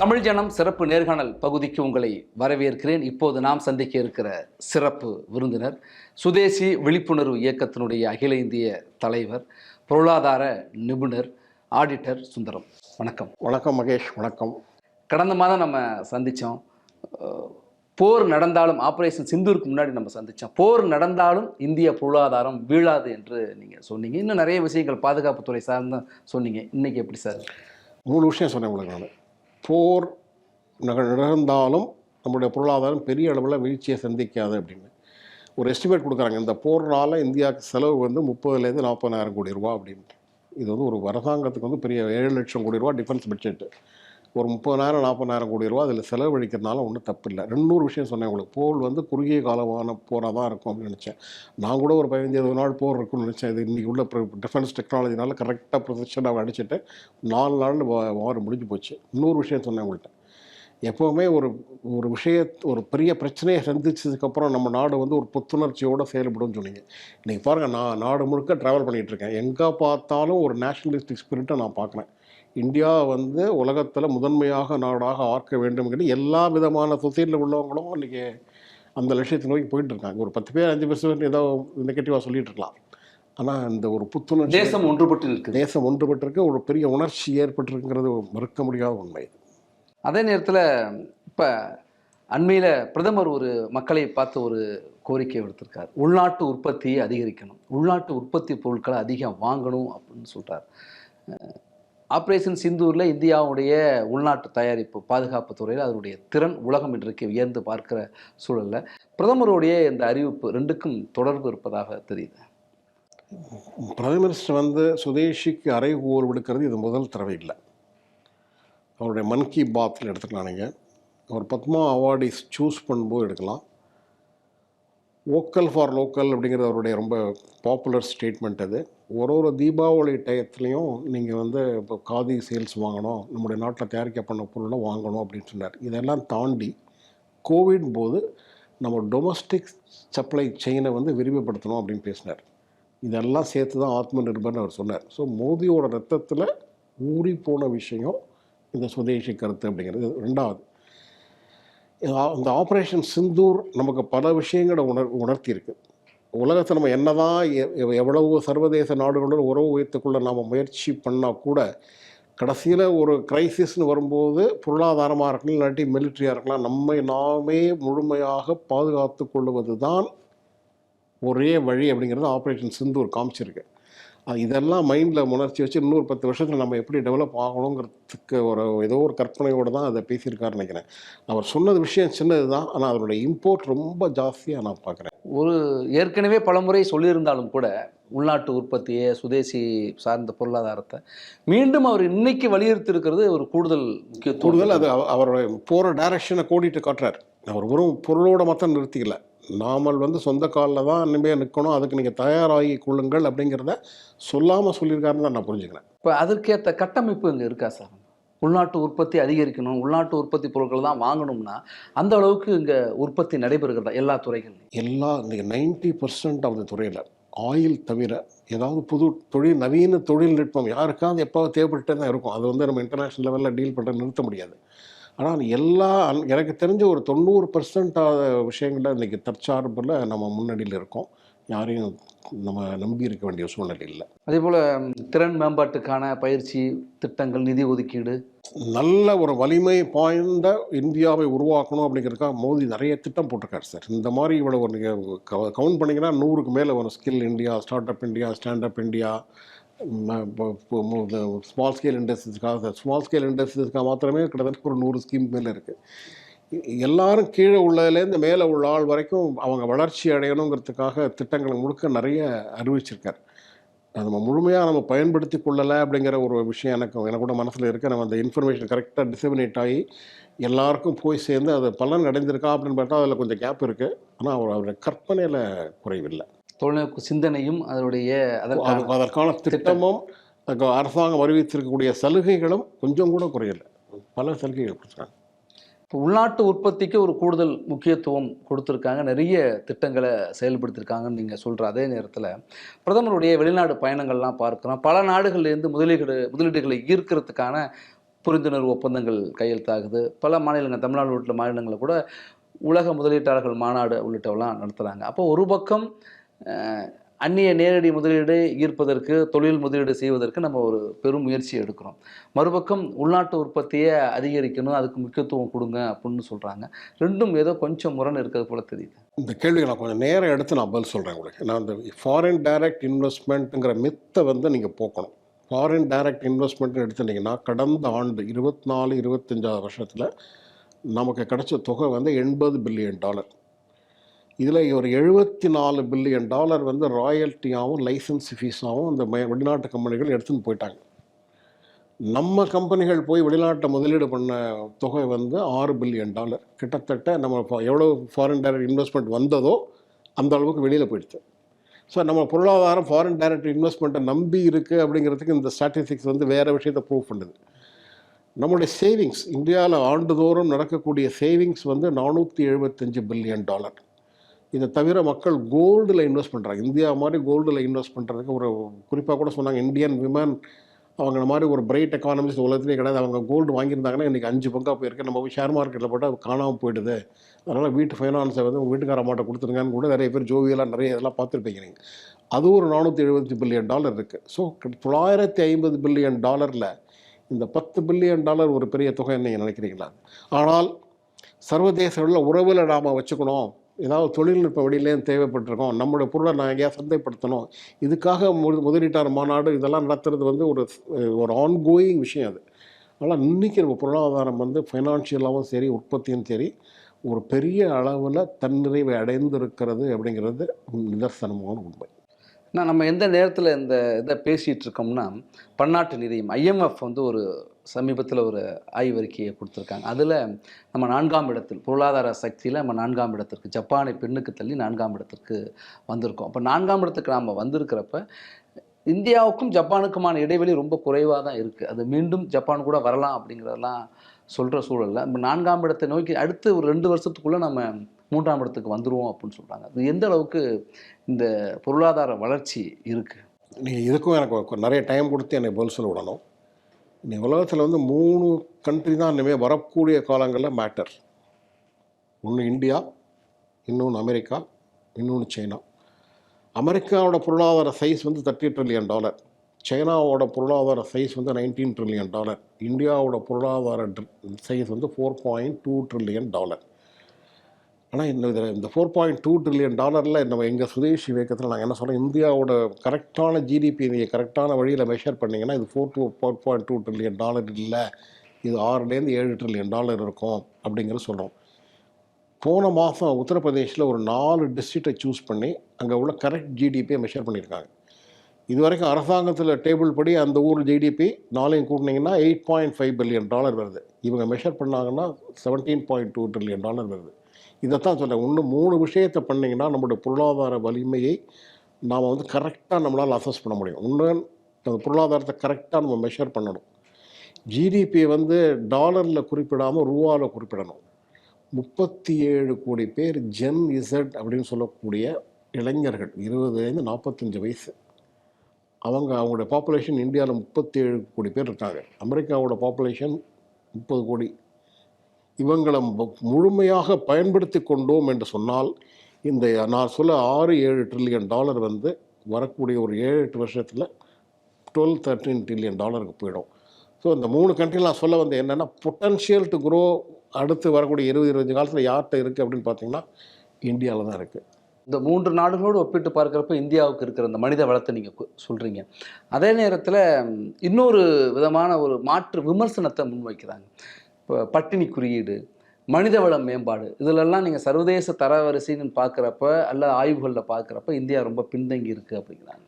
தமிழ் ஜனம் சிறப்பு நேர்காணல் பகுதிக்கு உங்களை வரவேற்கிறேன். இப்போது நாம் சந்திக்க இருக்கிற சிறப்பு விருந்தினர் சுதேசி விழிப்புணர்வு இயக்கத்தினுடைய அகில இந்திய தலைவர் பொருளாதார நிபுணர் ஆடிட்டர் சுந்தரம். வணக்கம். வணக்கம் மகேஷ் வணக்கம். கடந்த மாதம் நம்ம சந்தித்தோம் போர் நடந்தாலும் ஆப்ரேஷன் சிந்தூருக்கு முன்னாடி நம்ம சந்தித்தோம் போர் நடந்தாலும் இந்திய பொருளாதாரம் வீழாது என்று நீங்கள் சொன்னீங்க. இன்னும் நிறைய விஷயங்கள் பாதுகாப்புத்துறை சார்ந்த சொன்னீங்க. இன்னைக்கு எப்படி சார்? மூணு விஷயம் சொன்னேன் உங்களுக்கு நான். போர் நக- நடந்தாலும் நம்முடைய பொருளாதாரம் பெரிய அளவில் வீழ்ச்சியை சந்திக்காது அப்படின்னு. ஒரு எஸ்டிமேட் கொடுக்குறாங்க. இந்த போர்னால இந்தியாவுக்கு செலவு வந்து முப்பதுலேருந்து நாற்பதாயிரம் கோடி ரூபா அப்படின்னு இது வந்து ஒரு அரசாங்கத்துக்கு வந்து பெரிய ஏழு லட்சம் கோடி ரூபா டிஃபென்ஸ் பட்ஜெட்டு ஒரு முப்பதாயிரம் நாற்பதாயிரம் கோடி ரூபா அதில் செலவழிக்கிறதுனால ஒன்றும் தப்பு இல்லை ரெண்டூறு விஷயம் சொன்னேன் உங்களுக்கு. போர் வந்து குறுகிய காலமான போராக தான் இருக்கும் அப்படின்னு நினச்சேன். நான் கூட ஒரு பதினஞ்சு இருபது நாள் போர் இருக்கும்னு நினச்சேன். இது இன்றைக்கி உள்ள டிஃபென்ஸ் டெக்னாலஜினால கரெக்டாக ப்ரொசெஷனாக அடிச்சுட்டு நாலு நாள் வார் முடிஞ்சு போச்சு. இன்னொரு விஷயம் சொன்னேன் உங்கள்கிட்ட எப்போவுமே ஒரு ஒரு விஷய ஒரு பெரிய பிரச்சனையை சந்திச்சதுக்கப்புறம் நம்ம நாடு வந்து ஒரு புத்துணர்ச்சியோடு செயல்படும்னு சொன்னீங்க. இன்றைக்கி பாருங்கள் நான் நாடு முழுக்க ட்ராவல் பண்ணிகிட்ருக்கேன் எங்கே பார்த்தாலும் ஒரு நேஷனலிஸ்டிக் ஸ்பிரிட்டை நான் பார்க்குறேன். இந்தியா வந்து உலகத்தில் முதன்மையாக நாடாக ஆக்க வேண்டும்ங்கிறது எல்லா விதமான சொசைட்டியில் உள்ளவங்களும் இன்றைக்கி அந்த லட்சியத்தை நோக்கி போயிட்டு இருக்காங்க. ஒரு பத்து பேர் அஞ்சு பேர் ஏதோ நெகட்டிவாக சொல்லிட்டு இருக்கலாம். ஆனால் இந்த ஒரு புத்துணர்ச்சி தேசம் ஒன்றுபட்டு நிற்குது. தேசம் ஒன்றுபட்டிருக்கு. ஒரு பெரிய உணர்ச்சி ஏற்பட்டிருக்குங்கிறது மறுக்க முடியாத உண்மை. அதே நேரத்தில் இப்போ அண்மையில் பிரதமர் ஒரு மக்களை பார்த்து ஒரு கோரிக்கை விடுத்திருக்கார். உள்நாட்டு உற்பத்தியை அதிகரிக்கணும். உள்நாட்டு உற்பத்தி பொருட்களை அதிகம் வாங்கணும் அப்படின்னு சொல்கிறார் ஆப்ரேஷன் சிந்தூரில் இந்தியாவுடைய உள்நாட்டு தயாரிப்பு பாதுகாப்பு துறையில் அதனுடைய திறன் உலகம் இன்றைக்கு வியந்து பார்க்கிற சூழலில் பிரதமருடைய இந்த அறிவிப்பு ரெண்டுக்கும் தொடர்பு இருப்பதாக தெரியுது. பிரைம் மினிஸ்டர் வந்து சுதேஷிக்கு அறைகூவல் விடுக்கிறது இது முதல் தடவை இல்லை. அவருடைய மன் கி பாத்தில் எடுத்துக்கலாம் நீங்கள் அவர் பத்மா அவார்டிஸ் சூஸ் பண்ணும்போது எடுக்கலாம். வோக்கல் ஃபார் லோக்கல் அப்படிங்கிறது அவருடைய ரொம்ப பாப்புலர் ஸ்டேட்மெண்ட் அது. ஒரு ஒரு தீபாவளி டயத்துலேயும் நீங்கள் வந்து இப்போ காதி சேல்ஸ் வாங்கணும் நம்முடைய நாட்டில் தயாரிக்கப்பட்ட பொருளை வாங்கணும் அப்படின்னு சொன்னார். இதெல்லாம் தாண்டி கோவிட் போது நம்ம டொமஸ்டிக் சப்ளை செயினை வந்து விரிவுபடுத்தணும் அப்படின்னு பேசினார். இதெல்லாம் சேர்த்து தான் ஆத்ம நிர்பர்னு அவர் சொன்னார். ஸோ மோதியோட ரத்தத்தில் ஊறி போன விஷயம் இந்த சுதேசி கருத்து அப்படிங்கிறது. ரெண்டாவது. இந்த- ஆப்ரேஷன் சிந்தூர் நமக்கு பல விஷயங்களை உணர் உணர்த்தியிருக்கு. உலகத்தை நம்ம என்னதான் தான் எவ்- எவ்வளவு சர்வதேச நாடுகளுடன் உறவு வைத்துக்கொள்ள நாம் முயற்சி பண்ணால் கூட கடைசியில் ஒரு கிரைசிஸ்னு வரும்போது பொருளாதாரமாக இருக்கலாம் இல்லாட்டி மிலிட்ரியாக இருக்கலாம் நம்மை நாமே முழுமையாக பாதுகாத்து கொள்வது தான் ஒரே வழி அப்படிங்கிறது ஆப்ரேஷன் சிந்தூர் காமிச்சிருக்கு. இதெல்லாம் மைண்டில் உணர்ச்சி வச்சு இன்னொரு பத்து வருஷத்தில் நம்ம எப்படி டெவலப் ஆகணுங்கிறதுக்கு ஒரு ஏதோ ஒரு கற்பனையோடு தான் அதை பேசியிருக்காருன்னு நினைக்கிறேன். அவர் சொன்னது விஷயம் சின்னது தான் ஆனால் அதனுடைய இம்போர்ட் ரொம்ப ஜாஸ்தியாக நான் பார்க்குறேன். ஒரு ஏற்கனவே பலமுறை சொல்லியிருந்தாலும் கூட உள்நாட்டு உற்பத்தியை சுதேசி சார்ந்த பொருளாதாரத்தை மீண்டும் அவர் இன்னைக்கு வலியுறுத்தி இருக்கிறது ஒரு கூடுதல் கூடுதல் அது அவ- அவருடைய போகிற டைரக்ஷனை கோடிட்டு காட்டுறாரு. அவர் வெறும் பொருளோட மட்டும் நிறுத்திக்கல. நாமல் வந்து சொந்த காலில் தான் இனிமேல் நிற்கணும் அதுக்கு நீங்கள் தயாராகி கொள்ளுங்கள் அப்படிங்கிறத சொல்லாமல் சொல்லியிருக்காருன்னு தான் நான் புரிஞ்சுக்கிறேன். இப்போ அதற்கேற்ற கட்டமைப்பு இங்கே இருக்கா சார்? உள்நாட்டு உற்பத்தி அதிகரிக்கணும். உள்நாட்டு உற்பத்தி பொருட்கள் தான் வாங்கணும்னா அந்த அளவுக்கு இங்கே உற்பத்தி நடைபெறுகிறதா எல்லா துறைகள்லையும்? எல்லா இன்றைக்கி நைன்டி பர்சன்ட் ஆஃப் த துறையில் ஆயில் தவிர ஏதாவது புது தொழில் நவீன தொழில்நுட்பம் யாருக்காவது எப்போது தேவைப்பட்டே தான் இருக்கும். அது வந்து நம்ம இன்டர்நேஷ்னல் லெவலில் டீல் பண்ண நிறுத்த முடியாது. ஆனால் எல்லா எனக்கு தெரிஞ்ச ஒரு தொண்ணூறு பர்சன்ட் விஷயங்களில் இன்றைக்கி தற்சார்பில் நம்ம முன்னணியில் இருக்கோம். யாரையும் நம்ம நம்பி இருக்க வேண்டிய சூழ்நிலை இல்லை. அதே போல் திறன் மேம்பாட்டுக்கான பயிற்சி திட்டங்கள் நிதி ஒதுக்கீடு. நல்ல ஒரு வலிமை பாய்ந்த இந்தியாவை உருவாக்கணும் அப்படிங்கிறதுக்காக மோடி நிறைய திட்டம் போட்டிருக்காரு சார். இந்த மாதிரி இவ்வளோ ஒரு நீங்கள் கவுண்ட் பண்ணிங்கன்னா நூறுக்கு மேலே வரும். Skill India start up India stand up India small scale இண்டஸ்ட்ரீஸ்க்காக small scale இண்டஸ்ட்ரீஸ்க்காக மாத்திரமே கிட்டத்தட்ட ஒரு நூறு ஸ்கீம் மேலே இருக்குது எல்லாரும் கீழே உள்ளதுலேருந்து மேலே உள்ள ஆள் வரைக்கும் அவங்க வளர்ச்சி அடையணுங்கிறதுக்காக திட்டங்களை முழுக்க நிறைய அறிவிச்சிருக்கார். நம்ம முழுமையாக நம்ம பயன்படுத்தி கொள்ளலை அப்படிங்கிற ஒரு விஷயம் எனக்கு எனக்கு கூட மனசில் இருக்குது நம்ம அந்த இன்ஃபர்மேஷன் கரெக்டாக டிசிமினேட் ஆகி எல்லாருக்கும் போய் சேர்ந்து அது பலன் அடைந்திருக்கா அப்படின்னு பார்த்தா அதில் கொஞ்சம் கேப் இருக்குது ஆனால் அவர் அவருடைய கற்பனையில் குறைவில்லை. தொழில்நுட்ப சிந்தனையும் அதனுடைய அதற்கான அது- அதற்கான திட்டமும் அரசாங்கம் அறிவித்திருக்கக்கூடிய சலுகைகளும் கொஞ்சம் கூட குறையல. பல சலுகைகள் கொடுத்துருக்காங்க. இப்போ உள்நாட்டு உற்பத்திக்கு ஒரு கூடுதல் முக்கியத்துவம் கொடுத்துருக்காங்க. நிறைய திட்டங்களை செயல்படுத்தியிருக்காங்கன்னு நீங்கள் சொல்கிற அதே நேரத்தில் பிரதமருடைய வெளிநாடு பயணங்கள்லாம் பார்க்குறோம். பல நாடுகள்லேருந்து முதலீடு முதலீடுகளை ஈர்க்கிறதுக்கான புரிந்துணர்வு ஒப்பந்தங்கள் கையெழுத்தாகுது. பல மாநிலங்கள் தமிழ்நாடு உள்ளிட்ட மாநிலங்களில் கூட உலக முதலீட்டாளர்கள் மாநாடு உள்ளிட்டவெல்லாம் நடத்துகிறாங்க அப்போ ஒரு பக்கம் அந்நிய நேரடி முதலீடு ஈர்ப்பதற்கு தொழில் முதலீடு செய்வதற்கு நம்ம ஒரு பெரும் முயற்சி எடுக்கிறோம். மறுபக்கம் உள்நாட்டு உற்பத்தியை அதிகரிக்கணும் அதுக்கு முக்கியத்துவம் கொடுங்க அப்படின்னு சொல்கிறாங்க ரெண்டும் ஏதோ கொஞ்சம் முரண் இருக்கிறது போல தெரியுது. இந்த கேள்விக்கு நான் கொஞ்சம் நேரம் எடுத்து நான் பதில் சொல்கிறேன் உங்களுக்கு. நான் இந்த ஃபாரின் டைரக்ட் இன்வெஸ்ட்மெண்ட்டுங்கிற மித்தை வந்து நீங்கள் போக்கணும். ஃபாரின் டைரக்ட் இன்வெஸ்ட்மெண்ட்னு எடுத்துட்டிங்கன்னா கடந்த ஆண்டு இருபத்தி நாலு இருபத்தஞ்சாவது வருஷத்தில் நமக்கு கிடைச்ச தொகை வந்து எண்பது பில்லியன் டாலர் இதில் ஒரு எழுபத்தி நாலு பில்லியன் டாலர் வந்து ராயல்ட்டியாகவும் லைசன்ஸ் ஃபீஸாகவும் அந்த வெளிநாட்டு கம்பெனிகள் எடுத்துன்னு போயிட்டாங்க. நம்ம கம்பெனிகள் போய் வெளிநாட்டை முதலீடு பண்ண தொகை வந்து ஆறு பில்லியன் டாலர். கிட்டத்தட்ட நம்ம எவ்வளோ ஃபாரின் டைரக்ட் இன்வெஸ்ட்மெண்ட் வந்ததோ அந்த அளவுக்கு வெளியில் போயிடுச்சு. ஸோ நம்ம பொருளாதாரம் ஃபாரின் டைரக்ட் இன்வெஸ்ட்மெண்ட்டை நம்பி இருக்குது அப்படிங்கிறதுக்கு இந்த ஸ்டாட்டிஸ்டிக்ஸ் வந்து வேறு விஷயத்தை ப்ரூவ் பண்ணுது. நம்மளுடைய சேவிங்ஸ் இந்தியாவில் ஆண்டுதோறும் நடக்கக்கூடிய சேவிங்ஸ் வந்து நானூற்றி எழுபத்தஞ்சு பில்லியன் டாலர். இதை தவிர மக்கள் கோல்டில் இன்வெஸ்ட் பண்ணுறாங்க இந்தியா மாதிரி கோல்டில் இன்வெஸ்ட் பண்ணுறதுக்கு ஒரு குறிப்பாக கூட சொன்னாங்க. இந்தியன் விமன் அவங்க மாதிரி ஒரு பிரைட் எக்கானமிஸ்ட் உலகத்திலே கிடையாது. அவங்க கோல்டு வாங்கியிருந்தாங்கன்னா இன்றைக்கி அஞ்சு பங்காக போயிருக்கு. நம்ம போய் ஷேர் மார்க்கெட்டில் போட்டு அது காணாமல் போயிடுது. அதனால் வீட்டு ஃபைனான்ஸை வந்து உங்கள் வீட்டுக்கார அம்மாட்ட கொடுத்துருங்கன்னு கூட நிறைய பேர் ஜோவியெல்லாம் நிறைய இதெல்லாம் பார்த்துருப்பீங்க நீங்கள் அது ஒரு நானூற்றி எழுபத்தி பில்லியன் டாலர் இருக்குது ஸோ தொள்ளாயிரத்தி ஐம்பது பில்லியன் டாலரில் இந்த பத்து பில்லியன் டாலர் ஒரு பெரிய தொகை நீங்கள் நினைக்கிறீங்களா? ஆனால் சர்வதேச அளவில் உறவில் நாம் வச்சுக்கணும். ஏதாவது தொழில்நுட்ப வழியிலேயும் தேவைப்பட்டிருக்கோம். நம்மளுடைய பொருளை நான் எங்கேயா சந்தைப்படுத்தணும். இதுக்காக மு முதலீட்டாளர் மாநாடு இதெல்லாம் நடத்துறது வந்து ஒரு ஒரு ஆன்கோயிங் விஷயம் அது. ஆனால் இன்றைக்கி நம்ம பொருளாதாரம் வந்து ஃபைனான்ஷியலாகவும் சரி உற்பத்தியும் சரி ஒரு பெரிய அளவில் தன்னிறைவை அடைந்திருக்கிறது அப்படிங்கிறது நிதர்சனமான உண்மை. நான் நம்ம எந்த நேரத்தில் இந்த இதை பேசிகிட்டு இருக்கோம்னா பன்னாட்டு நிதியம் ஐஎம்எஃப் வந்து ஒரு சமீபத்தில் ஒரு ஆய்வறிக்கையை கொடுத்துருக்காங்க. அதில் நம்ம நான்காம் இடத்தில் பொருளாதார சக்தியில் நம்ம நான்காம் இடத்திற்கு ஜப்பானை பெண்ணுக்கு தள்ளி நான்காம் இடத்திற்கு வந்திருக்கோம். அப்போ நான்காம் இடத்துக்கு நாம் வந்திருக்கிறப்ப இந்தியாவுக்கும் ஜப்பானுக்குமான இடைவெளி ரொம்ப குறைவாக தான் இருக்குது அது மீண்டும் ஜப்பான் கூட வரலாம் அப்படிங்கிறதெல்லாம் சொல்கிற சூழலில். நம்ம நான்காம் இடத்தை நோக்கி அடுத்து ஒரு ரெண்டு வருஷத்துக்குள்ளே நம்ம மூன்றாம் இடத்துக்கு வந்துருவோம் அப்படின்னு சொல்கிறாங்க அது எந்த அளவுக்கு இந்த பொருளாதார வளர்ச்சி இருக்குது நீங்கள் இதுக்கும் எனக்கு நிறைய டைம் கொடுத்து என்னை பதில் சொல்ல விடணும். நீ உலகத்தில் வந்து மூணு கண்ட்ரி தான் இனிமேல் வரக்கூடிய காலங்களில் மேட்டர் ஒன்று இந்தியா இன்னொன்று அமெரிக்கா இன்னொன்று சைனா. அமெரிக்காவோட பொருளாதார சைஸ் வந்து தேர்ட்டி ட்ரில்லியன் டாலர் சைனாவோட பொருளாதார சைஸ் வந்து நைன்டீன் ட்ரில்லியன் டாலர் இந்தியாவோட பொருளாதார சைஸ் வந்து four point two trillion dollar ஆனால் இந்த இதில் இந்த ஃபோர் பாயிண்ட் டூ ட்ரில்லியன் டாலரில் நம்ம எங்கள் சுதேசி இயக்கத்தில் நாங்கள் என்ன சொல்கிறோம் இந்தியாவோட கரெக்டான ஜிடிபி நீங்கள் கரெக்டான வழியில் மெஷர் பண்ணிங்கன்னா இது four two four point two trillion dollar இல்லை. இது ஆறுலேருந்து ஏழு ட்ரில்லியன் டாலர் இருக்கும் அப்படிங்கிற சொல்கிறோம் போன மாதம் உத்தரப்பிரதேசில் ஒரு நாலு டிஸ்ட்ரிக்டை சூஸ் பண்ணி அங்கே உள்ள கரெக்ட் ஜிடிபியை மெஷர் பண்ணியிருக்காங்க. இது வரைக்கும் அரசாங்கத்தில் டேபிள் படி அந்த ஊர் ஜிடிபி நாளையும் கூட்டினீங்கன்னா eight point five billion dollar வருது. இவங்க மெஷர் பண்ணாங்கன்னா seventeen point two trillion dollar வருது. இதைத்தான் சொல்கிறேன் இன்னும் மூணு விஷயத்தை பண்ணிங்கன்னா நம்மளுடைய பொருளாதார வலிமையை நாம் வந்து கரெக்டாக நம்மளால் அசஸ் பண்ண முடியும். ஒன்று அந்த பொருளாதாரத்தை கரெக்டாக நம்ம மெஷர் பண்ணணும். ஜிடிபி வந்து டாலரில் குறிப்பிடாமல் ரூபாவில் குறிப்பிடணும். முப்பத்தி ஏழு கோடி பேர் ஜென் இசட் அப்படின்னு சொல்லக்கூடிய இளைஞர்கள் இருபதுலேருந்து நாற்பத்தஞ்சு வயசு. அவங்க அவங்களுடைய பாப்புலேஷன் இந்தியாவில் முப்பத்தி ஏழு கோடி பேர் இருக்காங்க. அமெரிக்காவோட பாப்புலேஷன் முப்பது கோடி. இவங்களை முழுமையாக பயன்படுத்தி கொண்டோம் என்று சொன்னால் இந்த நான் சொல்ல ஆறு ஏழு ட்ரில்லியன் டாலர் வந்து வரக்கூடிய ஒரு ஏழு எட்டு வருஷத்தில் டுவெல் தேர்ட்டீன் ட்ரில்லியன் டாலருக்கு போயிடும். ஸோ இந்த மூணு கண்ட்ரியில் நான் சொல்ல வந்து என்னென்னா பொட்டன்ஷியல் டு குரோ அடுத்து வரக்கூடிய இருபது இருபது காலத்தில் யார்கிட்ட இருக்குது அப்படின்னு பார்த்தீங்கன்னா இந்தியாவில் தான் இருக்குது இந்த மூன்று நாடுகளோடு ஒப்பிட்டு பார்க்குறப்ப இந்தியாவுக்கு இருக்கிற அந்த மனித வளத்தை நீங்கள் சொல்கிறீங்க அதே நேரத்தில் இன்னொரு விதமான ஒரு மாற்று விமர்சனத்தை முன்வைக்கிறாங்க. பட்டினி குறியீடு மனிதவள மேம்பாடு இதிலெல்லாம் நீங்கள் சர்வதேச தரவரிசைன்னு பார்க்குறப்ப அல்ல ஆய்வுகளில் பார்க்குறப்ப இந்தியா ரொம்ப பின்தங்கி இருக்குது அப்படிங்கிறாங்க.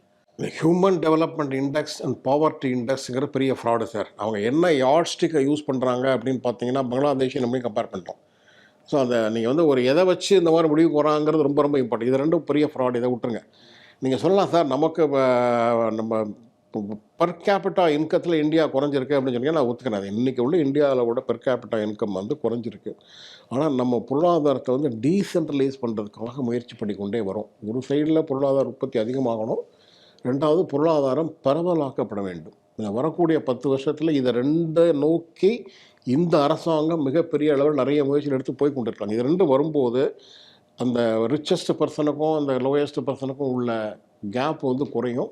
Human development index and poverty இண்டெக்ஸுங்கிற பெரிய ஃப்ராடு சார் அவங்க என்ன யார்ட்ஸ்டிக்கை யூஸ் பண்ணுறாங்க அப்படின்னு பார்த்தீங்கன்னா பங்களாதேஷை நம்ம கம்பேர் பண்ணிட்டோம்? ஸோ அந்த நீங்கள் வந்து ஒரு எதை வச்சு இந்த மாதிரி முடிவுக்கு வராங்கிறது ரொம்ப ரொம்ப இம்பார்ட்டன்ட் இது ரெண்டும் பெரிய ஃப்ராட் இதை விட்டுருங்க. நீங்கள் சொல்லலாம் சார் நமக்கு நம்ம பர் கேபிட்டா இன்கத்தில் இந்தியா குறைஞ்சிருக்கு அப்படின்னு சொன்னீங்க நான் ஒத்துக்கிறேன். இன்றைக்கி உள்ள இந்தியாவில் கூட பெர் கேபிட்டா இன்கம் வந்து குறைஞ்சிருக்கு. ஆனால் நம்ம பொருளாதாரத்தை வந்து டீசென்ட்ரலைஸ் பண்ணுறதுக்காக முயற்சி பண்ணிக்கொண்டே வரும். ஒரு சைடில் பொருளாதார உற்பத்தி அதிகமாகணும். ரெண்டாவது பொருளாதாரம் பரவலாக்கப்பட வேண்டும். இந்த வரக்கூடிய பத்து வருஷத்தில் இதை ரெண்டை நோக்கி இந்த அரசாங்கம் மிகப்பெரிய அளவில் நிறைய முயற்சிகள் எடுத்து போய் கொண்டிருக்காங்க இது ரெண்டு வரும்போது அந்த ரிச்சஸ்ட் பர்சனுக்கும் அந்த லோயஸ்ட் பர்சனுக்கும் உள்ள கேப் வந்து குறையும்.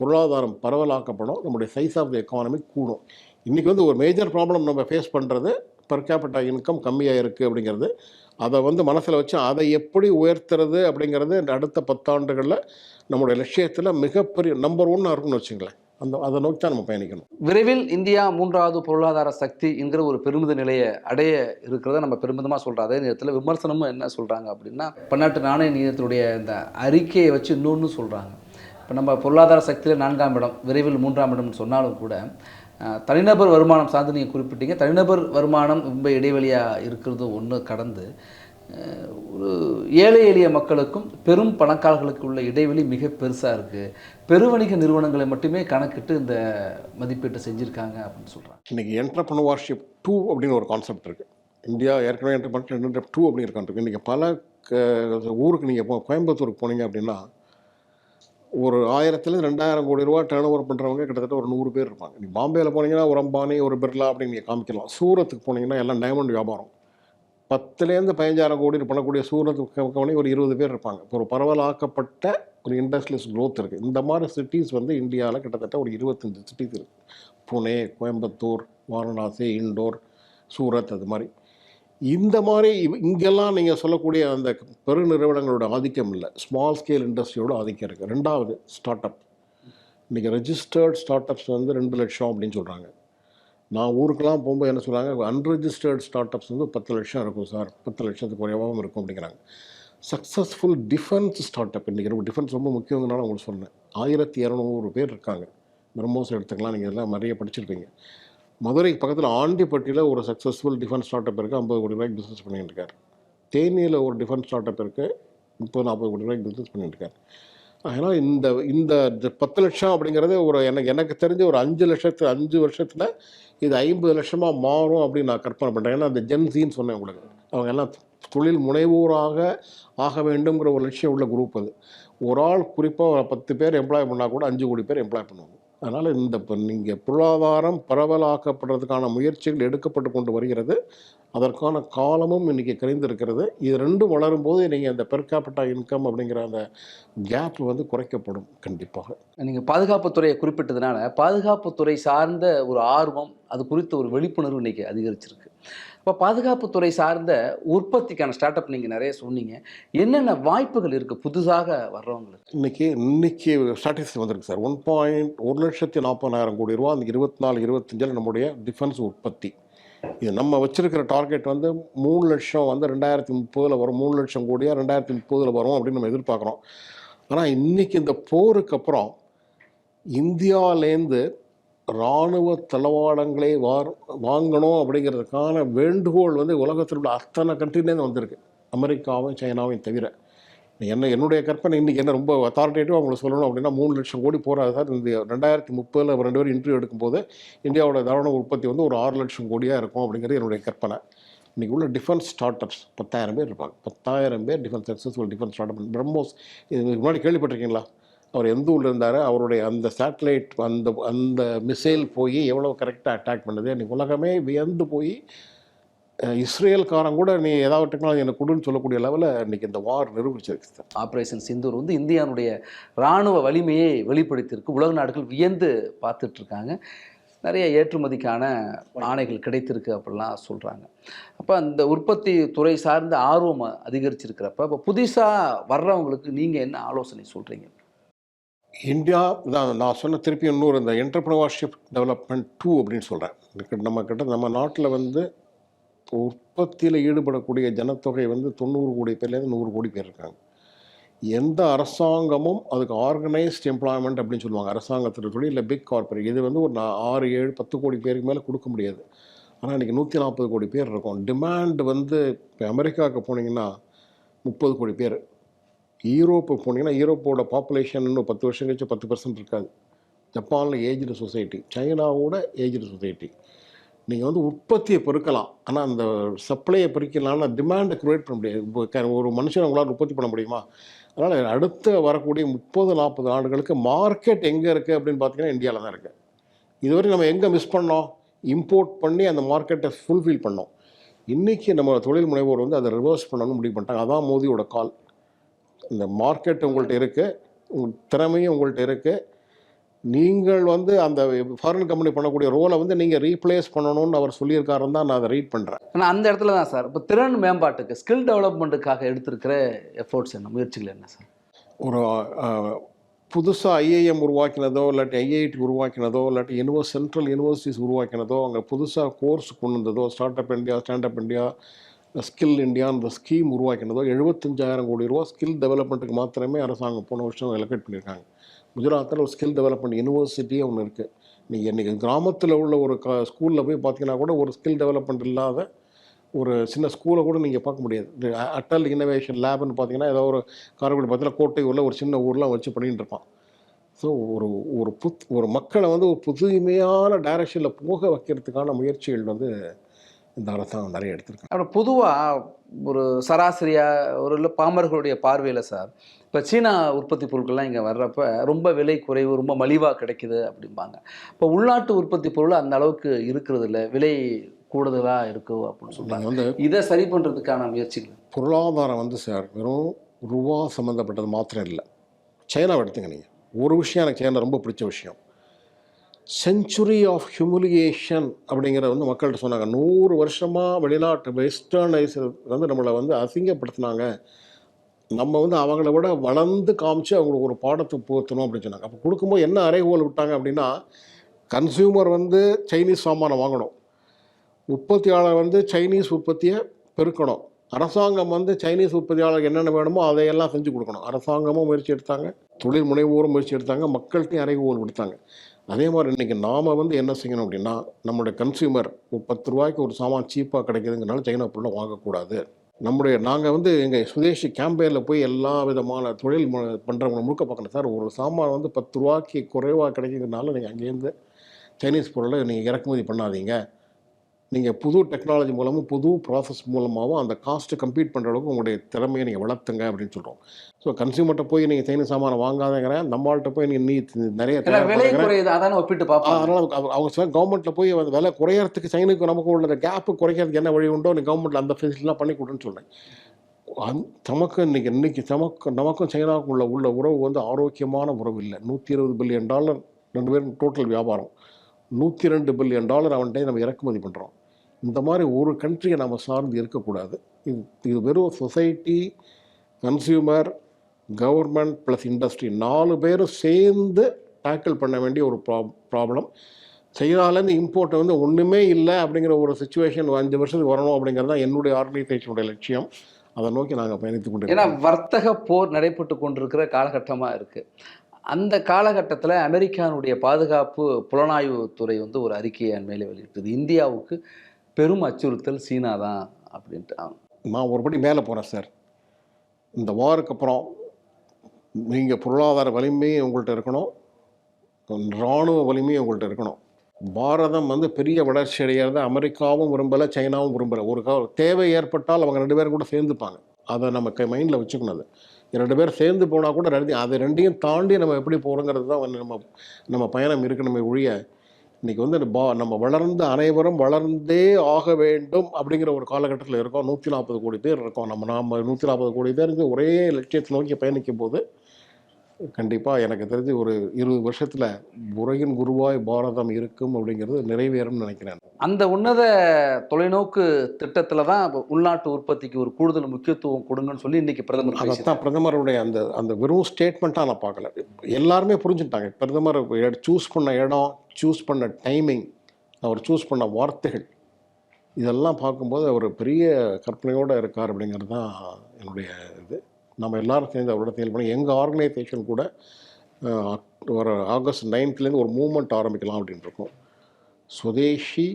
பொருளாதாரம் பரவலாக்கப்படும் நம்முடைய சைஸ் ஆஃப் தி எக்கானமி கூடும். இன்றைக்கி வந்து ஒரு மேஜர் ப்ராப்ளம் நம்ம ஃபேஸ் பண்ணுறது பெர் கேபிட்டா இன்கம் கம்மியாக இருக்குது அப்படிங்கிறது. அதை வந்து மனசில் வச்சு அதை எப்படி உயர்த்துறது அப்படிங்கிறது அடுத்த பத்தாண்டுகளில் நம்முடைய லட்சியத்தில் மிகப்பெரிய நம்பர் ஒன்னாக இருக்கும்னு வச்சுங்களேன். அந்த அதை நோக்கி தான் நம்ம பயணிக்கணும். விரைவில் இந்தியா மூன்றாவது பொருளாதார சக்தி என்கிற ஒரு பெருமித நிலையை அடைய இருக்கிறத நம்ம பெருமிதமாக சொல்கிறோம் அதே நேரத்தில் விமர்சனமும் என்ன சொல்கிறாங்க அப்படின்னா பன்னாட்டு நாணய நிதியத்தினுடைய இந்த அறிக்கையை வச்சு இன்னொன்று சொல்கிறாங்க இப்போ நம்ம பொருளாதார சக்தியில் நான்காம் இடம் விரைவில் மூன்றாம் இடம்னு சொன்னாலும் கூட தனிநபர் வருமானம் சார்ந்து நீங்கள் குறிப்பிட்டீங்க. தனிநபர் வருமானம் ரொம்ப இடைவெளியாக இருக்கிறது ஒன்று கடந்து ஒரு ஏழை எளிய மக்களுக்கும் பெரும் பணக்காரர்களுக்கு உள்ள இடைவெளி மிக பெருசாக இருக்குது பெருவணிக நிறுவனங்களை மட்டுமே கணக்கிட்டு இந்த மதிப்பீட்டை செஞ்சுருக்காங்க அப்படின்னு சொல்கிறாங்க இன்றைக்கி என்டர்பிரனர்ஷிப் டூ அப்படின்னு ஒரு கான்செப்ட் இருக்குது இந்தியா ஏற்கனவே என்டர்பிரனர்ஷிப் டூ அப்படின்னு இருக்கான் இருக்குது இன்றைக்கி பல க- ஊருக்கு நீங்கள் போ கோயம்புத்தூருக்கு போனீங்க அப்படின்னா ஒரு ஆயிரத்துலேருந்து ரெண்டாயிரம் கோடி ரூபா டேர்ன் ஓவர் பண்ணுறவங்க கிட்டத்தட்ட ஒரு நூறு பேர் இருப்பாங்க. நீ பாம்பேயில் போனீங்கன்னா ஒரு அம்பானி ஒரு பிர்லா அப்படின்னு நீங்கள் காமிக்கலாம். சூரத்துக்கு போனீங்கன்னா எல்லாம் டைமண்ட் வியாபாரம். பத்துலேருந்து பதினஞ்சாயிரம் கோடி பண்ணக்கூடிய சூரத்துக்கு கவனி ஒரு இருபது பேர் இருப்பாங்க. இப்போ ஒரு பரவலாக்கப்பட்ட ஒரு இண்டஸ்ட்ரியல்ஸ் க்ரோத் இருக்குது இந்த மாதிரி சிட்டிஸ் வந்து இந்தியாவில் கிட்டத்தட்ட ஒரு இருபத்தஞ்சி சிட்டிஸ் இருக்குது புனே கோயம்புத்தூர் வாரணாசி இண்டோர் சூரத் அது மாதிரி. இந்த மாதிரி இவ்- இங்கெல்லாம் நீங்கள் சொல்லக்கூடிய அந்த பெருநிறுவனங்களோட ஆதிக்கம் இல்லை. ஸ்மால் ஸ்கேல் இண்டஸ்ட்ரியோட ஆதிக்கம் இருக்குது ரெண்டாவது ஸ்டார்ட் அப் இன்றைக்கி ரெஜிஸ்டர்ட் ஸ்டார்ட் அப்ஸ் வந்து ரெண்டு லட்சம் அப்படின்னு சொல்கிறாங்க நான் ஊருக்கெல்லாம் போகும்போது என்ன சொல்கிறாங்க அன்ரெஜிஸ்டர்ட் ஸ்டார்ட் அப்ஸ் வந்து பத்து லட்சம் இருக்கும் சார். பத்து லட்சத்துக்கு குறைவாகவும் இருக்கும் அப்படிங்கிறாங்க. சக்ஸஸ்ஃபுல் டிஃபென்ஸ் ஸ்டார்ட் அப் இன்றைக்கி ரொம்ப டிஃபென்ஸ் ரொம்ப முக்கியங்கிறனால உங்களுக்கு சொன்னேன் ஆயிரத்தி இரநூறு பேர் இருக்காங்க. பிரம்மோஸ் எடுத்துக்கலாம். நீங்கள் எல்லாம் நிறைய படிச்சிருப்பீங்க. மதுரைக்கு பக்கத்தில் ஆண்டிப்பட்டியில் ஒரு சக்ஸஸ்ஃபுல் டிஃபென்ஸ் ஸ்டார்ட் அப் இருக்குது ஐம்பது கோடி ரூபாய்க்கு பிஸ்னஸ் பண்ணிகிட்டு இருக்கார். தேனியில் ஒரு டிஃபென்ஸ் ஸ்டார்ட் அப் இருக்குது முப்பது நாற்பது கோடி ரூபாய்க்கு பிஸ்னஸ் பண்ணிகிட்டு இருக்கார். அதனால் இந்த இந்த பத்து லட்சம் அப்படிங்கிறது ஒரு எனக்கு எனக்கு தெரிஞ்ச ஒரு அஞ்சு லட்சத்து அஞ்சு வருஷத்தில் இது ஐம்பது லட்சமாக மாறும் அப்படின்னு நான் கற்பனை பண்ணுறேன் ஏன்னா அந்த ஜென்சின்னு சொன்னேன் உங்களுக்கு. அவங்க எல்லாம் தொழில் முனைவோராக ஆக வேண்டுங்கிற ஒரு லட்சியம் உள்ள குரூப் அது. ஒரு ஆள் குறிப்பாக ஒரு பத்து பேர் எம்ப்ளாய் பண்ணால் கூட அஞ்சு கோடி பேர் எம்ப்ளாய் பண்ணுவாங்க. அதனால் இந்த நீங்கள் பொருளாதாரம் பரவலாக்கப்படுறதுக்கான முயற்சிகள் எடுக்கப்பட்டு கொண்டு வருகிறது. அதற்கான காலமும் இன்றைக்கி கரைந்திருக்கிறது இது ரெண்டும் வளரும் போது நீங்கள் அந்த பெர் கேபிட்டா இன்கம் அப்படிங்கிற அந்த கேப் வந்து குறைக்கப்படும். கண்டிப்பாக. நீங்கள் பாதுகாப்புத்துறையை குறிப்பிட்டதுனால பாதுகாப்புத்துறை சார்ந்த ஒரு ஆர்வம் அது குறித்த ஒரு விழிப்புணர்வு இன்றைக்கி அதிகரிச்சிருக்கு. இப்போ பாதுகாப்புத்துறை சார்ந்த உற்பத்திக்கான ஸ்டார்ட் அப் நீங்கள் நிறைய சொன்னீங்க. என்னென்ன வாய்ப்புகள் இருக்குது புதுசாக வர்றவங்களுக்கு? இன்னைக்கு இன்னைக்கு ஸ்டாட்டிஸ்டிக் வந்திருக்கு சார். ஒன் பாயிண்ட் ஒரு லட்சத்தி நாற்பதாயிரம் கோடி ரூபா அந்த இருபத்தி நாலு இருபத்தஞ்சில் நம்முடைய டிஃபென்ஸ் உற்பத்தி. இது நம்ம வச்சிருக்கிற டார்கெட் வந்து மூணு லட்சம் வந்து ரெண்டாயிரத்தி முப்பதில் வரும். மூணு லட்சம் கோடியாக ரெண்டாயிரத்தி முப்பதில் வரும் அப்படின்னு நம்ம எதிர்பார்க்குறோம். ஆனால் இன்றைக்கி இந்த போருக்கு அப்புறம் இந்தியாவிலேருந்து இராணுவ தளவாடங்களை வார் வாங்கணும் அப்படிங்கிறதுக்கான வேண்டுகோள் வந்து உலகத்தில் உள்ள அத்தனை கண்ட்ரிலேருந்து வந்திருக்கு. அமெரிக்காவும் சைனாவையும் தவிர. என்ன என்னுடைய கற்பனை இன்றைக்கி என்ன ரொம்ப அத்தாரிட்டேட்டிவாக அவங்களுக்கு சொல்லணும் அப்படின்னா மூணு லட்சம் கோடி போகிறாரு சார் இந்த ரெண்டாயிரத்தி முப்பதில் ரெண்டு பேரும் இன்டர்வியூ எடுக்கும்போது இந்தியாவோட தாராள உற்பத்தி வந்து ஒரு ஆறு லட்சம் கோடியாக இருக்கும் அப்படிங்கிறது என்னுடைய கற்பனை. இன்றைக்கி உள்ள டிஃபென்ஸ் ஸ்டார்டர்ஸ் பத்தாயிரம் பேர் இருப்பாங்க. பத்தாயிரம் பேர் defence successful defence start up BrahMos இதுக்கு முன்னாடி கேள்விப்பட்டிருக்கீங்களா? அவர் எந்த ஊரில் இருந்தார் அவருடைய அந்த சேட்டலைட் அந்த அந்த மிசைல் போய் எவ்வளோ கரெக்டாக அட்டாக் பண்ணுது. நீ உலகமே வியந்து போய் இஸ்ரேல்காரன் கூட நீ ஏதாவது டெக்னாலஜி எனக்கு கொடுன்னு சொல்லக்கூடிய லெவலில் இன்றைக்கி இந்த வார் நிரூபிச்சிருக்கு சார் ஆப்ரேஷன் சிந்தூர் வந்து இந்தியாவுடைய இராணுவ வலிமையை வெளிப்படுத்தியிருக்கு. உலக நாடுகள் வியந்து பார்த்துட்ருக்காங்க. நிறைய ஏற்றுமதிக்கான ஆணைகள் கிடைத்திருக்கு அப்படிலாம் சொல்கிறாங்க அப்போ அந்த உற்பத்தி துறை சார்ந்த ஆர்வம் அதிகரிச்சிருக்கிறப்ப இப்போ புதுசாக வர்றவங்களுக்கு நீங்கள் என்ன ஆலோசனை சொல்கிறீங்க இந்தியா தான் நான் சொன்ன திருப்பி இன்னொரு இந்த என்டர்பிரனர்ஷிப் டெவலப்மெண்ட் டூ அப்படின்னு சொல்கிறேன் நம்ம கிட்ட நம்ம நாட்டில் வந்து உற்பத்தியில் ஈடுபடக்கூடிய ஜனத்தொகை வந்து தொண்ணூறு கோடி பேர்லேருந்து நூறு கோடி பேர் இருக்காங்க. எந்த அரசாங்கமும் அதுக்கு ஆர்கனைஸ்ட் எம்ப்ளாய்மெண்ட் அப்படின்னு சொல்லுவாங்க. அரசாங்கத்தில் சொல்லி இல்லை பிக் கார்பரேட் இது வந்து ஒரு ஆறு ஏழு பத்து கோடி பேருக்கு மேலே கொடுக்க முடியாது. ஆனால் இன்றைக்கி நூற்றி நாற்பது கோடி பேர் இருக்கும். டிமாண்ட் வந்து இப்போ அமெரிக்காவுக்கு போனீங்கன்னா முப்பது கோடி பேர். ஈரோப்பு போனீங்கன்னா ஈரோப்போட பாப்புலேஷன் இன்னும் பத்து வருஷம் கழிச்சு பத்து பர்சன்ட் இருக்காது ஜப்பானில் ஏஜ்டு சொசைட்டி சைனாவோட ஏஜ்டு சொசைட்டி நீங்கள் வந்து உற்பத்தியை பெருக்கலாம். ஆனால் அந்த சப்ளையை பெருக்கலாம்னா டிமாண்டை க்ரியேட் பண்ண முடியாது. ஒரு மனுஷன் உங்களால் உற்பத்தி பண்ண முடியுமா? அதனால் அடுத்த வரக்கூடிய முப்பது நாற்பது ஆண்டுகளுக்கு மார்க்கெட் எங்கே இருக்குது அப்படின்னு பார்த்தீங்கன்னா இந்தியாவில் தான் இருக்குது இதுவரை நம்ம எங்கே மிஸ் பண்ணோம்? இம்போர்ட் பண்ணி அந்த மார்க்கெட்டை ஃபுல்ஃபில் பண்ணோம். இன்றைக்கி நம்ம தொழில் முனைவோர் வந்து அதை ரிவர்ஸ் பண்ணணும்னு முடிவு பண்ணிட்டாங்க. அதான் மோதியோட கால் இந்த மார்க்கெட் உங்கள்கிட்ட இருக்குது உங்கள் திறமையும் உங்கள்கிட்ட இருக்குது நீங்கள் வந்து அந்த ஃபாரின் கம்பெனி பண்ணக்கூடிய ரோலை வந்து நீங்கள் ரீப்ளேஸ் பண்ணணும்னு அவர் சொல்லியிருக்காருன்னு தான் நான் அதை ரீட் பண்ணுறேன் ஆனால் அந்த இடத்துல தான் சார். இப்போ திறன் மேம்பாட்டுக்கு ஸ்கில் டெவலப்மெண்ட்டுக்காக எடுத்திருக்கிற எஃபோர்ட்ஸ் என்ன முயற்சிகள் என்ன சார்? ஒரு புதுசாக ஐஏஎம் உருவாக்கினதோ இல்லாட்டி ஐஐடி உருவாக்கினதோ இல்லாட்டி யூனிவர்ஸ் சென்ட்ரல் யூனிவர்சிட்டிஸ் உருவாக்கினதோ அங்கே புதுசாக கோர்ஸ் கொண்டு வந்ததோ start up India stand up India skill India அந்த ஸ்கீம் உருவாக்கினதோ எழுபத்தஞ்சாயிரம் கோடி ரூபா ஸ்கில் டெவலப்மெண்ட்டுக்கு மாத்திரமே அரசாங்கம் போன வருஷம் எலக்ட் பண்ணியிருக்காங்க. குஜராத்தில் ஒரு ஸ்கில் டெவலப்மெண்ட் யூனிவர்சிட்டியே ஒன்று இருக்குது நீங்கள் இன்றைக்கி கிராமத்தில் உள்ள ஒரு க ஸ்கூலில் போய் பார்த்தீங்கன்னா கூட ஒரு ஸ்கில் டெவலப்மெண்ட் இல்லாத ஒரு சின்ன ஸ்கூலை கூட நீங்கள் பார்க்க முடியாது. இந்த அட்டல் இன்னோவேஷன் லேப்னு பார்த்தீங்கன்னா ஏதோ ஒரு காரைக்குடி பார்த்தீங்கன்னா கோட்டையூரில் ஒரு சின்ன ஊர்லாம் வச்சு பண்ணிகிட்டு இருப்பான். ஸோ ஒரு ஒரு புத் ஒரு மக்களை வந்து ஒரு புதுமையான டைரக்ஷனில் போக வைக்கிறதுக்கான முயற்சிகள் வந்து இந்த அரசாங்கம் நிறைய எடுத்திருக்காங்க. அப்புறம் பொதுவாக ஒரு சராசரியாக ஒரு இல்லை பாமர்களுடைய பார்வையில் சார் இப்போ சீனா உற்பத்தி பொருட்கள்லாம் இங்கே வர்றப்ப ரொம்ப விலை குறைவு ரொம்ப மலிவாக கிடைக்குது அப்படிம்பாங்க. இப்போ உள்நாட்டு உற்பத்தி பொருள் அந்த அளவுக்கு இருக்கிறது இல்லை விலை கூடுதலாக இருக்கு அப்படின்னு சொல்கிறாங்க வந்து இதை சரி பண்ணுறதுக்கான முயற்சிகள்? பொருளாதாரம் வந்து சார் வெறும் ரூபா சம்மந்தப்பட்டது மாத்திரம் இல்லை. சைனாவை எடுத்துங்க நீங்கள் ஒரு விஷயம் எனக்கு சைனா ரொம்ப பிடிச்ச விஷயம். செஞ்சுரி ஆஃப் ஹியூமிலியேஷன் அப்படிங்கிறத வந்து மக்கள்கிட்ட சொன்னாங்க. நூறு வருஷமாக வெளிநாட்டு வெஸ்டர்னைஸ் வந்து நம்மளை வந்து அசிங்கப்படுத்தினாங்க. நம்ம வந்து அவங்கள விட வளர்ந்து காமிச்சு அவங்களுக்கு ஒரு பாடத்தை புகுத்தணும் அப்படின்னு சொன்னாங்க. அப்போ கொடுக்கும்போது என்ன அறைகோல் விட்டாங்க அப்படின்னா கன்சியூமர் வந்து சைனீஸ் சாமானை வாங்கணும். உற்பத்தியாளர் வந்து சைனீஸ் உற்பத்தியை பெருக்கணும். அரசாங்கம் வந்து சைனீஸ் உற்பத்தியாளருக்கு என்னென்ன வேணுமோ அதையெல்லாம் செஞ்சு கொடுக்கணும். அரசாங்கமும் முயற்சி எடுத்தாங்க. தொழில் முனைவோரும் முயற்சி எடுத்தாங்க. மக்கள்கிட்டையும் அறைகோல் விடுத்தாங்க அதே மாதிரி இன்றைக்கி நாம் வந்து என்ன செய்யணும் அப்படின்னா நம்மளுடைய கன்சியூமர் ஒரு பத்து ரூபாய்க்கு ஒரு சாமான் சீப்பாக கிடைக்குதுங்கிறனால சைனா பொருளை வாங்கக்கூடாது. நம்முடைய நாங்கள் வந்து எங்கள் சுதேசி கேம்பெயினில் போய் எல்லா விதமான தொழில் பண்ணுறவங்க முழுக்க பார்க்கணும். சார் ஒரு சாமான் வந்து பத்து ரூபாய்க்கு குறைவாக கிடைக்கிறதுனால நீங்கள் அங்கேருந்து சைனீஸ் பொருளை நீங்கள் இறக்குமதி பண்ணாதீங்க. நீங்கள் புது டெக்னாலஜி மூலமும் புது ப்ராசஸ் மூலமாகவும் அந்த காஸ்ட்டை கம்ப்ளீட் பண்ணுற அளவுக்கு உங்களுடைய திறமையை நீங்கள் வளர்த்துங்க அப்படின்னு சொல்கிறோம் ஸோ கன்சியூமர்கிட்ட போய் நீங்கள் சைனீஸ் சாமானை வாங்காதங்கிறேன். நம்மள்கிட்ட போய் நீங்கள் நீ நிறைய அதானே ஒப்பிட்டு பார்ப்பாங்க அதனால் அவங்க சொல்ல கவர்மெண்ட்டில் போய் வந்து விலை குறையறதுக்கு சைனுக்கு நமக்கு உள்ள கேப்பு குறைக்கிறதுக்கு என்ன வழி உண்டோ நீ கவர்மெண்ட்டில் அந்த ஃபெசிலிட்டிலாம் பண்ணி கொடுன்னு சொல்கிறேன் அந் நமக்கு இன்னைக்கு இன்னைக்கு நமக்கு நமக்கும் சைனாவுக்கும் உள்ள உள்ள உறவு வந்து ஆரோக்கியமான உறவு இல்லை. நூற்றி இருபது பில்லியன் டாலர் ரெண்டு பேரும் டோட்டல் வியாபாரம். நூற்றி ரெண்டு பில்லியன் டாலர் அவன்கிட்ட நம்ம இறக்குமதி பண்ணுறோம் இந்த மாதிரி ஒரு கண்ட்ரியை நம்ம சார்ந்து இருக்கக்கூடாது. இது இது வெறும் society consumer government plus industry நாலு பேரும் சேர்ந்து டேக்கிள் பண்ண வேண்டிய ஒரு ப்ராப் ப்ராப்ளம் சைனாலேருந்து இம்போர்ட் வந்து ஒன்றுமே இல்லை அப்படிங்கிற ஒரு சுச்சுவேஷன் அஞ்சு வருஷத்துக்கு வரணும் அப்படிங்கிறது தான் என்னுடைய ஆர்கனைசேஷனுடைய லட்சியம். அதை நோக்கி நாங்கள் பயணித்து கொண்டு ஏன்னா வர்த்தக போர் நடைபெற்று கொண்டிருக்கிற காலகட்டமாக இருக்குது அந்த காலகட்டத்தில் அமெரிக்கானுடைய பாதுகாப்பு புலனாய்வு துறை வந்து ஒரு அறிக்கையை அண்மையில் வெளியிட்டது. இந்தியாவுக்கு பெரும் அச்சுறுத்தல் சீனா தான் அப்படின்ட்டு நான் ஒருபடி மேலே போகிறேன் சார். இந்த வாருக்கு அப்புறம் நீங்கள் பொருளாதார வலிமையும் உங்கள்கிட்ட இருக்கணும். இராணுவ வலிமையும் உங்கள்கிட்ட இருக்கணும். பாரதம் வந்து பெரிய வளர்ச்சி அடைகிறத அமெரிக்காவும் விரும்பலை சைனாவும் விரும்பலை. ஒரு தேவை ஏற்பட்டால் அவங்க ரெண்டு பேரும் கூட சேர்ந்துப்பாங்க. அதை நம்ம கை மைண்டில் வச்சுக்கணும் அது. ரெண்டு பேரும் சேர்ந்து போனால் கூட ரெண்டு அது ரெண்டையும் தாண்டி நம்ம எப்படி போகிறோங்கிறது தான் வந்து நம்ம நம்ம பயணம் இருக்கணுமே ஒழிய இன்றைக்கி வந்து பா நம்ம வளர்ந்து அனைவரும் வளர்ந்தே ஆக வேண்டும் அப்படிங்கிற ஒரு காலகட்டத்தில் இருக்கோம். நூற்றி நாற்பது கோடி பேர் இருக்கோம். நம்ம நாம் நூற்றி நாற்பது கோடி பேர் இருந்து ஒரே லட்சியத்தை நோக்கி பயணிக்கும் போது கண்டிப்பாக எனக்கு தெரிஞ்சு ஒரு இருபது வருஷத்தில் உலகின் குருவாய் பாரதம் இருக்கும் அப்படிங்கிறது நிறைவேறும்னு நினைக்கிறேன். அந்த உன்னத தொலைநோக்கு திட்டத்தில் தான் உள்நாட்டு உற்பத்திக்கு ஒரு கூடுதல் முக்கியத்துவம் கொடுங்கன்னு சொல்லி இன்னைக்கு பிரதமர். அதைத்தான் பிரதமருடைய அந்த அந்த வெறும் ஸ்டேட்மெண்ட்டாக நான் பார்க்கல. எல்லாருமே புரிஞ்சுட்டாங்க பிரதமர் சூஸ் பண்ண இடம் சூஸ் பண்ண டைமிங் அவர் சூஸ் பண்ண வார்த்தைகள் இதெல்லாம் பார்க்கும்போது அவர் பெரிய கற்பனையோடு இருக்கார் அப்படிங்கிறது தான் என்னுடைய இது. நம்ம எல்லாரும் சேர்ந்து அவரோட செயல்பட எங்கள் ஆர்கனைசேஷன் கூட ஒரு ஆகஸ்ட் நைன்த்லேருந்து ஒரு மூமெண்ட் ஆரம்பிக்கலாம் அப்படின்னு இருக்கோம். சுதேஷி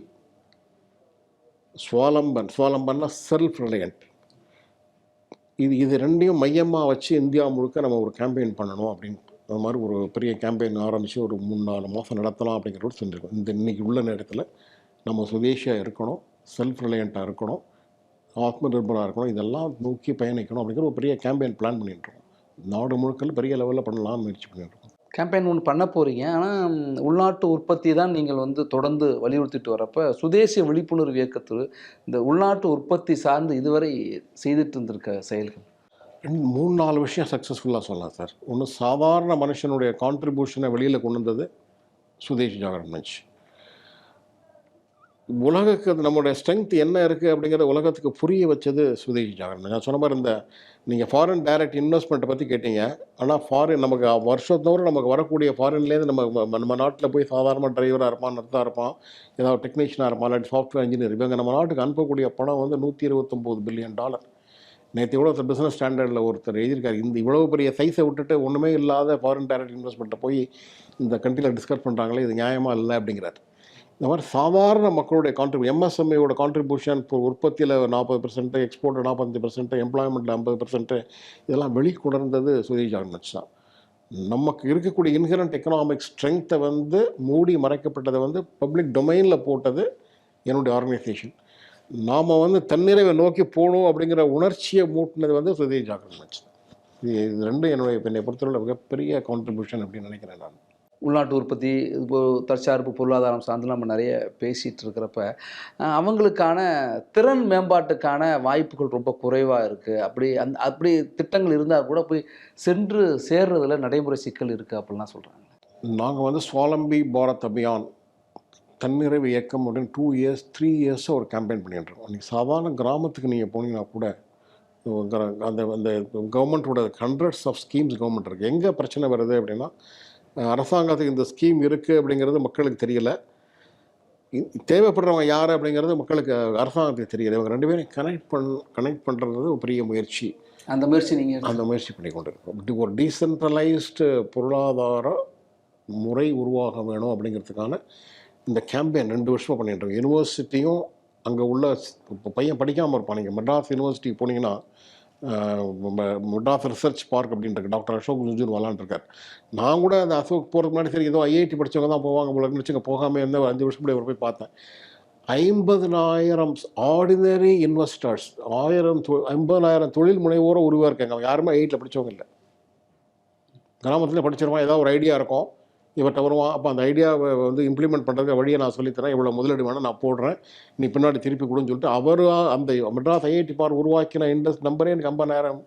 ஸ்வாலம்பன் ஸ்வாலம்பன்னா செல்ஃப் ரிலையன்ட் இது இது ரெண்டையும் மையமாக வச்சு இந்தியா முழுக்க நம்ம ஒரு கேம்பெயின் பண்ணணும் அப்படின்னு அது மாதிரி ஒரு பெரிய கேம்பெயின் ஆரம்பித்து ஒரு மூணு நாலு மாதம் நடத்தலாம் அப்படிங்கிறத செஞ்சுருக்கோம் இந்த இன்றைக்கி உள்ள நேரத்தில் நம்ம சுதேஷியாக இருக்கணும் செல்ஃப் ரிலையண்ட்டாக இருக்கணும் ஆத்ம நிர்பராக இருக்கணும் இதெல்லாம் நோக்கி பயணிக்கணும் அப்படிங்கிற ஒரு பெரிய கேம்பெயின் பிளான் பண்ணிட்டுருக்கோம் நாடு முழுக்கல பெரிய லெவலில் பண்ணலாம் முயற்சி பண்ணிட்டுருக்கோம் கேம்பெயின் ஒன்று பண்ண போகிறீங்க ஆனால் உள்நாட்டு உற்பத்தி தான் நீங்கள் வந்து தொடர்ந்து வலியுறுத்திட்டு வரப்போ சுதேசிய விழிப்புணர்வு இயக்கத்தில் இந்த உள்நாட்டு உற்பத்தி சார்ந்து இதுவரை செய்துட்டு இருந்திருக்க செயல்கள்? மூணு நாலு விஷயம் சக்ஸஸ்ஃபுல்லாக சொல்லலாம் சார் ஒன்று சாதாரண மனுஷனுடைய கான்ட்ரிபியூஷனை வெளியில் கொண்டு வந்தது சுதேஷ் ஜாகரன் மஞ்ச். உலகுக்கு அது நம்மளுடைய ஸ்ட்ரென்த் என்ன இருக்குது அப்படிங்கிறத உலகத்துக்கு புரிய வச்சது சுதேஷ் ஜாகரன் நான் சொன்ன மாதிரி இந்த நீங்கள் ஃபாரின் டைரக்ட் இன்வெஸ்ட்மெண்ட்டை பற்றி கேட்டீங்க. ஆனால் ஃபாரின் நமக்கு வருஷத்தோறும் நமக்கு வரக்கூடிய ஃபாரின்லேருந்து நம்ம நம்ம- நாட்டில் போய் சாதாரண டிரைவராக இருப்பான் நர்ஸாக இருப்பான் ஏதாவது டெக்னீஷியனாக இருப்பான் இல்லாட்டி சாஃப்ட்வேர் இன்ஜினியர் இவங்க நம்ம நாட்டுக்கு அனுப்பக்கூடிய பணம் வந்து நூற்றி இருபத்தொம்போது பில்லியன் டாலர் நேற்று கூட ஒருத்தர் பிஸ்னஸ் ஸ்டாண்டர்டில் ஒருத்தர் எழுதியிருக்காரு. இந்த இவ்வளோ பெரிய சைஸை விட்டுட்டு ஒன்றுமே இல்லாத ஃபாரின் டைரக்ட் இன்வெஸ்ட்மெண்ட்டை போய் இந்த கண்ட்ரியில் டிஸ்கஸ் பண்ணுறாங்களே இது நியாயமாக இல்லை அப்படிங்கிறார். இந்த மாதிரி சாதாரண மக்களுடைய கான்ட்ரிபியூ எம்எஸ்எம்ஐயோட கான்ட்ரிபியூஷன் இப்போ உற்பத்தியில் நாற்பது பர்சன்ட்டு எக்ஸ்போர்ட் நாற்பத்தஞ்சு பர்சன்ட் எம்ப்ளாய்மெண்ட்டில் ஐம்பது பர்சன்ட் இதெல்லாம் வெளிக்கொணர்ந்தது சுதேஷ் ஆர்மெண்ட்ஸ் தான். நமக்கு இருக்கக்கூடிய இன்ஹரண்ட் எக்கனாமிக் ஸ்ட்ரென்த்தை வந்து மூடி மறைக்கப்பட்டதை வந்து பப்ளிக் டொமைனில் போட்டது என்னுடைய ஆர்கனைசேஷன் நாம் வந்து தன்னிறைவை நோக்கி போகணும் அப்படிங்கிற உணர்ச்சியை மூட்டினது வந்து சுதேஷ் ஆர்மெண்ட்ஸ் இது இது ரெண்டும் என்னுடைய என்னை பொறுத்தவரை மிகப்பெரிய கான்ட்ரிபியூஷன் அப்படின்னு நினைக்கிறேன் நான். உள்நாட்டு உற்பத்தி இப்போ தற்சார்பு பொருளாதாரம் சார்ந்து நம்ம நிறைய பேசிகிட்டு இருக்கிறப்ப அவங்களுக்கான திறன் மேம்பாட்டுக்கான வாய்ப்புகள் ரொம்ப குறைவாக இருக்குது அப்படி அந் அப்படி திட்டங்கள் இருந்தால் கூட போய் சென்று சேர்றதுல நடைமுறை சிக்கல் இருக்குது அப்படிலாம் சொல்கிறாங்க நாங்கள் வந்து சுவாலம்பி பாரத் அபியான் தன்னிறைவு இயக்கம் அப்படின்னு டூ இயர்ஸ் த்ரீ இயர்ஸாக ஒரு கேம்பெயின் பண்ணிட்டு இருக்கோம். நீங்கள் சாதாரண கிராமத்துக்கு நீங்கள் போனீங்கன்னா கூட அந்த அந்த கவர்மெண்ட்டோட ஹண்ட்ரட்ஸ் ஆஃப் ஸ்கீம்ஸ் கவர்மெண்ட் இருக்குது எங்கே பிரச்சனை வருது அப்படின்னா அரசாங்கத்துக்கு இந்த ஸ்கீம் இருக்குது அப்படிங்கிறது மக்களுக்கு தெரியல. தேவைப்படுறவங்க யார் அப்படிங்கிறது மக்களுக்கு அரசாங்கத்துக்கு தெரியல. இவங்க ரெண்டு பேரும் கனெக்ட் பண் கனெக்ட் பண்ணுறது ஒரு பெரிய முயற்சி. அந்த முயற்சி நீங்கள் அந்த முயற்சி பண்ணி கொண்டு இருக்கோம் ஒரு டீசென்ட்ரலைஸ்டு பொருளாதார முறை உருவாக வேணும் அப்படிங்கிறதுக்கான இந்த கேம்பெயின் ரெண்டு வருஷமாக பண்ணிட்டு யூனிவர்சிட்டியும் அங்கே உள்ள இப்போ பையன் படிக்காமல் இருப்பான். நீங்கள் மெட்ராஸ் யூனிவர்சிட்டி போனீங்கன்னா மெட்ராஸ் ரிசர்ச் பார்க் அப்படின்ட்டு டாக்டர் அசோக் ஜுஜூர் விளாண்டுருக்கார் நான் கூட அந்த அசோக் போகிறதுக்கு முன்னாடி சரி ஏதோ ஐஐடி படித்தவங்க தான் போவாங்க போல வச்சுங்க போகாமல் இருந்த ஒரு அஞ்சு வருஷம் கூட போய் பார்த்தேன். ஐம்பதனாயிரம் ஆர்டினரி இன்வெஸ்டர்ஸ் ஆயிரம் தொ- ஐம்பதனாயிரம் தொழில் முனைவோரை உருவாயிருக்காங்க அவங்க யாருமே ஐஐடியில் படித்தவங்க இல்லை. கிராமத்தில் படிச்சிருவான் ஏதாவது ஒரு ஐடியா இருக்கும். இவர்கிட்ட வருவான் அப்போ அந்த ஐடியாவை வந்து இம்ப்ளிமெண்ட் பண்ணுறதுக்கு வழியை நான் சொல்லித்தரேன். இவ்வளோ முதலீடு வேணும் நான் போடுறேன். நீ பின்னாடி திருப்பி கொடுன்னு சொல்லிட்டு அவர் அந்த மெட்ராஸ் ஐஐடி பார் உருவாக்கின இண்டஸ்ட் நம்பரே எனக்கு ஐம்பதாயிரம்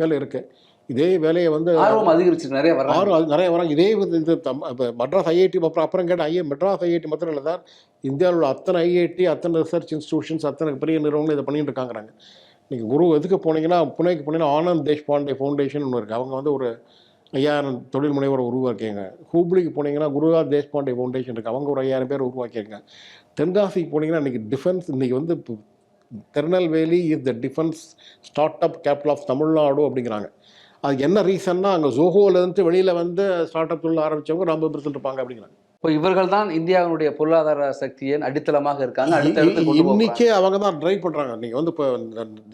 மேலே இருக்குது இதே வேலையை வந்து ஆர்வம் அதிகரிச்சு நிறைய வர அது நிறைய வராங்க இதே வந்து இது மெட்ராஸ் ஐஐடி அப்புறம் அப்புறம் கேட்ட ஐஏ மெட்ராஸ் ஐஐடி மாத்திரம் இல்லை சார். இந்தியாவில் உள்ள அத்தனை ஐஐடி அத்தனை ரிசர்ச் இன்ஸ்டியூஷன்ஸ் அத்தனை பெரிய நிறுவனங்கள் இதை பண்ணிட்டு இருக்காங்கிறாங்க. நீங்கள் குரு எதுக்கு போனீங்கன்னா புனேக்கு போனீங்கன்னா ஆனந்த் தேஷ்பாண்டே ஃபவுண்டேஷன் ஒன்று இருக்குது அவங்க வந்து ஒரு ஐயாயிரம் தொழில் முனைவரை உருவாக்கிங்க ஹூப்ளிக்கு போனீங்கன்னா குருநாத் தேஷ்பாண்டே ஃபவுண்டேஷன் இருக்குது அவங்க ஒரு ஐயாயிரம் பேர் உருவாக்கியிருக்காங்க. தென்காசிக்கு போனீங்கன்னா இன்றைக்கி டிஃபென்ஸ் இன்றைக்கி வந்து Tirunelveli is the defence start up capital of Tamil Nadu அப்படிங்கிறாங்க. அது என்ன ரீசன்னா அங்கே ஜோஹோலேருந்து வெளியில் வந்து ஸ்டார்ட் அப் தொழில் ஆரம்பித்தவங்க ரொம்ப பெருசு இருப்பாங்க அப்படிங்கிறாங்க. இப்போ இவர்கள் தான் இந்தியாவினுடைய பொருளாதார சக்தியின் அடித்தளமாக இருக்காங்க. அடுத்த இன்னைக்கே அவங்க தான் ட்ரைவ் பண்ணுறாங்க நீங்கள் வந்து இப்போ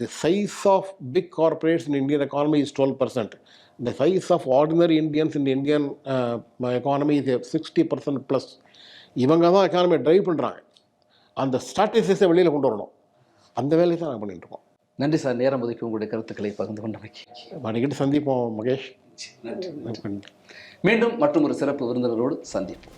the size of big corporates in Indian economy is twelve percent the size of ordinary Indians in Indian economy is sixty percent plus இவங்க தான் எக்கானமியை ட்ரைவ் பண்ணுறாங்க அந்த ஸ்டாட்டிஸ்டிக்ஸை வெளியில் கொண்டு வரணும். அந்த வேலையை தான் நாங்கள் பண்ணிட்டு இருக்கோம். நன்றி சார். நேரம் ஒதுக்கி உங்களுடைய கருத்துக்களை பகிர்ந்து கொண்டமைக்கு அடிக்கடி சந்திப்போம் மகேஷ். நன்றி. நன்றி. மீண்டும் மற்றும் ஒரு சிறப்பு விருந்தினரோடு சந்திப்போம்.